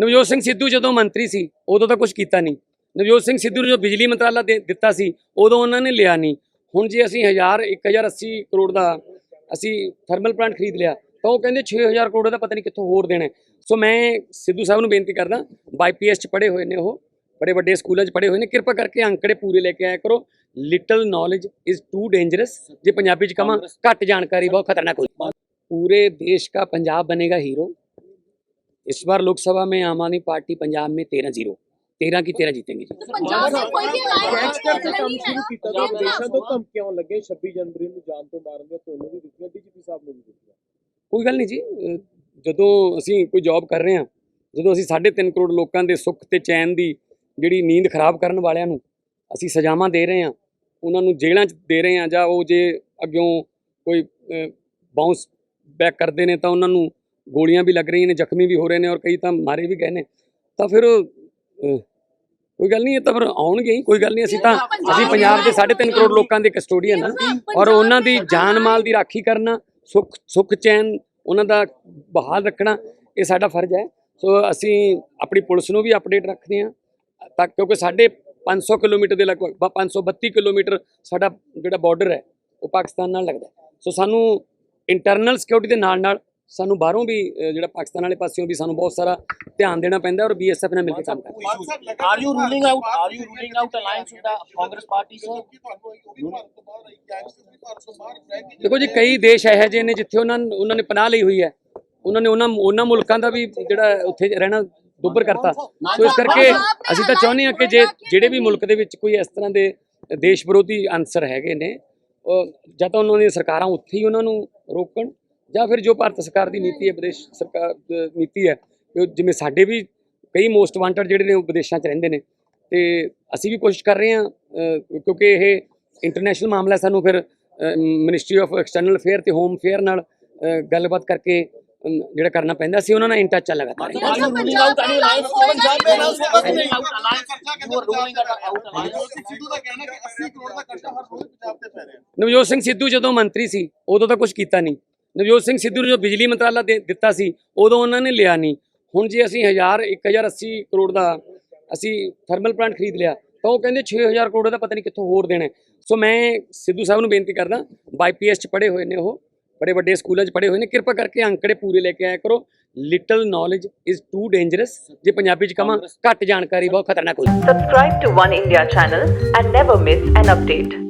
ਨਵਜੋਤ ਸਿੰਘ ਸਿੱਧੂ ਜਦੋਂ ਮੰਤਰੀ ਸੀ ਉਦੋਂ ਤਾਂ ਕੁਝ ਕੀਤਾ ਨਹੀਂ। ਨਵਜੋਤ ਸਿੰਘ ਸਿੱਧੂ ਨੂੰ ਜੋ ਬਿਜਲੀ ਮੰਤਰਾਲਾ ਦਿੱਤਾ ਸੀ ਉਦੋਂ ਉਹਨਾਂ ਨੇ ਲਿਆ ਨਹੀਂ। ਹੁਣ ਜੇ ਅਸੀਂ 1000 1080 ਕਰੋੜ ਦਾ ਅਸੀਂ ਥਰਮਲ ਪਲਾਂਟ ਖਰੀਦ ਲਿਆ ਤਾਂ ਉਹ ਕਹਿੰਦੇ 6000 ਕਰੋੜ ਦਾ ਪਤਾ ਨਹੀਂ ਕਿੱਥੋਂ ਹੋਰ ਦੇਣਾ ਸੋ ਮੈਂ ਸਿੱਧੂ ਸਾਹਿਬ ਨੂੰ ਬੇਨਤੀ ਕਰਦਾ ਬਾਈਪੀਐਸ ਚ ਪੜੇ ਹੋਏ ਨੇ ਉਹ ਬੜੇ ਵੱਡੇ ਸਕੂਲਾਂ 'ਚ ਪੜ੍ਹੇ ਹੋਏ ਨੇ ਕਿਰਪਾ ਕਰਕੇ ਅੰਕੜੇ ਪੂਰੇ ਲੈ ਕੇ ਆਇਆ ਕਰੋ। Little knowledge is too dangerous ਜੇ ਪੰਜਾਬੀ 'ਚ ਕਹਾਂ ਘੱਟ ਜਾਣਕਾਰੀ ਬਹੁਤ ਖਤਰਨਾਕ ਹੋਈ ਪੂਰੇ ਦੇਸ਼ ਦਾ ਪੰਜਾਬ ਬਣੇਗਾ ਹੀਰੋ इस बार लोकसभा में आम आदमी पार्टी पंजाब में तेरह जीरो तेरह की तेरह जीतेंगे जी तो पंजाब में कोई भी ਕੈਚ ਕਰਕੇ अलायंस ਕੰਮ नहीं है ਸ਼ੁਰੂ ਕੀਤਾ ਤਾਂ ਵਿਦੇਸ਼ਾਂ ਤੋਂ ਧਮਕੀਆਂ ਲੱਗੇ 26 ਜਨਵਰੀ ਨੂੰ ਜਾਨ ਤੋਂ ਮਾਰਨ ਦੀਆਂ ਤੁਹਾਨੂੰ ਵੀ ਦਿੱਤੀਆਂ ਡੀਜੀਪੀ ਸਾਹਿਬ ਨੂੰ ਵੀ ਦਿੱਤੀਆਂ ਕੋਈ ਗੱਲ ਨਹੀਂ ਜੀ ਅਹ ਜਦੋਂ ਅਸੀਂ ਕੋਈ ਜੌਬ ਕਰ ਰਹੇ ਹਾਂ ਜਦੋਂ ਅਸੀਂ 3.5 ਕਰੋੜ ਲੋਕਾਂ ਦੇ ਸੁੱਖ ਤੇ ਚੈਨ ਦੀ ਜਿਹੜੀ ਨੀਂਦ ਖਰਾਬ ਕਰਨ ਵਾਲਿਆਂ ਨੂੰ ਅਸੀਂ ਸਜ਼ਾਵਾਂ ਦੇ ਰਹੇ ਹਾਂ ਉਹਨਾਂ ਨੂੰ ਜੇਲ੍ਹਾਂ 'ਚ ਦੇ ਰਹੇ ਹਾਂ ਜਾਂ ਉਹ ਜੇ ਅੱਗਿਓਂ ਕੋਈ ਬਾਉਂਸ ਬੈਕ ਕਰਦੇ ਨੇ ਤਾਂ ਉਹਨਾਂ ਨੂੰ ਗੋਲੀਆਂ ਵੀ ਲੱਗ ਰਹੀਆਂ ਨੇ ਜ਼ਖਮੀ ਵੀ ਹੋ ਰਹੇ ਨੇ ਔਰ ਕਈ ਤਾਂ ਮਾਰੇ ਵੀ ਗਏ ਨੇ। ਤਾਂ ਫਿਰ ਕੋਈ ਗੱਲ ਨਹੀਂ ਇਹ ਤਾਂ ਫਿਰ ਆਉਣਗੇ ਹੀ ਕੋਈ ਗੱਲ ਨਹੀਂ ਅਸੀਂ ਤਾਂ ਅਸੀਂ ਪੰਜਾਬ ਦੇ 3.5 ਕਰੋੜ ਲੋਕਾਂ ਦੇ ਕਸਟੋਡੀਅਨ ਹਾਂ। ਔਰ ਉਹਨਾਂ ਦੀ ਜਾਨ ਮਾਲ ਦੀ ਰਾਖੀ ਕਰਨਾ ਸੁੱਖ ਸੁੱਖ ਚੈਨ ਉਹਨਾਂ ਦਾ ਬਹਾਲ ਰੱਖਣਾ ਇਹ ਸਾਡਾ ਫਰਜ਼ ਹੈ। ਸੋ ਅਸੀਂ ਆਪਣੀ ਪੁਲਿਸ ਨੂੰ ਵੀ ਅਪਡੇਟ ਰੱਖਦੇ ਹਾਂ ਤਾਂ ਕਿਉਂਕਿ ਸਾਡੇ 500 ਕਿਲੋਮੀਟਰ ਦੇ ਲਗਭਗ ਬ- 532 ਕਿਲੋਮੀਟਰ ਸਾਡਾ ਜਿਹੜਾ ਬਾਰਡਰ ਹੈ ਉਹ ਪਾਕਿਸਤਾਨ ਨਾਲ ਲੱਗਦਾ। ਸੋ ਸਾਨੂੰ ਇੰਟਰਨਲ ਸਿਕਿਉਰਿਟੀ ਦੇ ਨਾਲ ਨਾਲ ਸਾਨੂੰ ਬਾਹਰੋਂ ਵੀ ਜਿਹੜਾ ਪਾਕਿਸਤਾਨ ਵਾਲੇ ਪਾਸਿਓਂ ਵੀ ਸਾਨੂੰ ਬਹੁਤ ਸਾਰਾ ਧਿਆਨ ਦੇਣਾ ਪੈਂਦਾ ਔਰ ਬੀਐਸਐਫ ਨਾਲ ਮਿਲ ਕੇ ਕੰਮ ਕਰਨਾ Are you ruling out? Are you ruling out alliance with the Congress party, sir? ਦੇਖੋ ਜੀ ਕਈ ਦੇਸ਼ ਇਹੋ ਜਿਹੇ ਨੇ ਜਿੱਥੇ ਉਹਨਾਂ ਉਹਨਾਂ ਨੇ ਪਨਾਹ ਲਈ ਹੋਈ ਹੈ ਉਹਨਾਂ ਨੇ ਉਹਨਾਂ ਉਹਨਾਂ ਮੁਲਕਾਂ ਦਾ ਵੀ ਜਿਹੜਾ ਉੱਥੇ ਰਹਿਣਾ ਦੁੱਬਰ ਕਰਤਾ ਸੋ ਇਸ ਕਰਕੇ ਅਸੀਂ ਤਾਂ ਚਾਹੁੰਦੇ ਹਾਂ ਕਿ ਜੇ ਜਿਹੜੇ ਵੀ ਮੁਲਕ ਦੇ ਵਿੱਚ ਕੋਈ ਇਸ ਤਰ੍ਹਾਂ ਦੇ ਦੇਸ਼ ਵਿਰੋਧੀ ਅਨਸਰ ਹੈਗੇ ਨੇ ਉਹ ਜਾਂ ਤਾਂ ਉਹਨਾਂ ਦੀਆਂ ਸਰਕਾਰਾਂ ਉੱਥੇ ਹੀ ਉਹਨਾਂ ਨੂੰ ਰੋਕਣ ਜਾਂ ਫਿਰ ਜੋ ਭਾਰਤ ਸਰਕਾਰ ਦੀ ਨੀਤੀ ਹੈ ਵਿਦੇਸ਼ ਸਰਕਾਰ ਅਹ ਨੀਤੀ ਹੈ ਕਿ ਉਹ ਜਿਵੇਂ ਸਾਡੇ ਵੀ ਕਈ ਮੋਸਟ ਵਾਂਟਡ ਜਿਹੜੇ ਨੇ ਉਹ ਵਿਦੇਸ਼ਾਂ 'ਚ ਰਹਿੰਦੇ ਨੇ ਤੇ ਅਸੀਂ ਵੀ ਕੋਸ਼ਿਸ਼ ਕਰ ਰਹੇ ਹਾਂ ਅਹ, ਕਿਉਂਕਿ ਇਹ ਇੰਟਰਨੈਸ਼ਨਲ ਮਾਮਲਾ ਹੈ, ਸਾਨੂੰ ਫਿਰ ਮਿਨਿਸਟਰੀ ਆਫ ਐਕਸਟਰਨਲ ਅਫੇਅਰ ਤੇ ਹੋਮ ਅਫੇਅਰ ਨਾਲ ਅਹ, ਗੱਲਬਾਤ ਕਰਕੇ ਅਮ, ਜਿਹੜਾ ਕਰਨਾ ਪੈਂਦਾ ਸੀ ਉਹਨਾਂ ਨਾਲ ਇਨ ਟੱਚ ਲਗਾਤਾਰ Are you ruling out any alliance? Punjab में alliance होगा कि Ruling out alliance? You are ruling out out alliance? Sidhu ਦਾ ਕਹਿਣਾ ਕਿ 80 ਕਰੋੜ ਦਾ ਖਰਚਾ ਹਰ ਰੋਜ਼ ਪੰਜਾਬ ਤੇ ਪੈ ਰਿਹਾ ਨਵਜੋਤ ਸਿੰਘ ਸਿੱਧੂ ਜਦੋਂ ਮੰਤਰੀ ਸੀ ਉਦੋਂ ਤਾਂ ਕੁਝ ਕੀਤਾ ਨਹੀਂ ਨਵਜੋਤ ਸਿੰਘ ਸਿੱਧੂ ਨੂੰ ਜੋ ਬਿਜਲੀ ਮੰਤਰਾਲਾ ਦੇ ਦਿੱਤਾ ਸੀ ਉਦੋਂ ਉਹਨਾਂ ਨੇ ਲਿਆ ਨਹੀਂ। ਹੁਣ ਜੇ ਅਸੀਂ 1000 1080 ਕਰੋੜ ਦਾ ਅਸੀਂ ਥਰਮਲ ਪਲਾਂਟ ਖਰੀਦ ਲਿਆ ਤਾਂ ਉਹ ਕਹਿੰਦੇ 6000 ਕਰੋੜ ਦਾ ਪਤਾ ਨਹੀਂ ਕਿੱਥੋਂ ਹੋਰ ਦੇਣਾ। ਸੋ ਮੈਂ ਸਿੱਧੂ ਸਾਹਿਬ ਨੂੰ ਬੇਨਤੀ ਕਰਦਾ ਬਾਈਪੀਐਸ ਚ ਪੜ੍ਹੇ ਹੋਏ ਨੇ ਉਹ ਬੜੇ ਵੱਡੇ ਸਕੂਲਾਂ 'ਚ ਪੜ੍ਹੇ ਹੋਏ ਨੇ ਕਿਰਪਾ ਕਰਕੇ ਅੰਕੜੇ ਪੂਰੇ ਲੈ ਕੇ ਆਇਆ ਕਰੋ। Little knowledge is too dangerous ਜੇ ਪੰਜਾਬੀ ਚ ਕਹਾਂ ਘੱਟ ਜਾਣਕਾਰੀ ਬਹੁਤ ਖਤਰਨਾਕ ਹੋਈ। Subscribe to One India channel and never miss an update.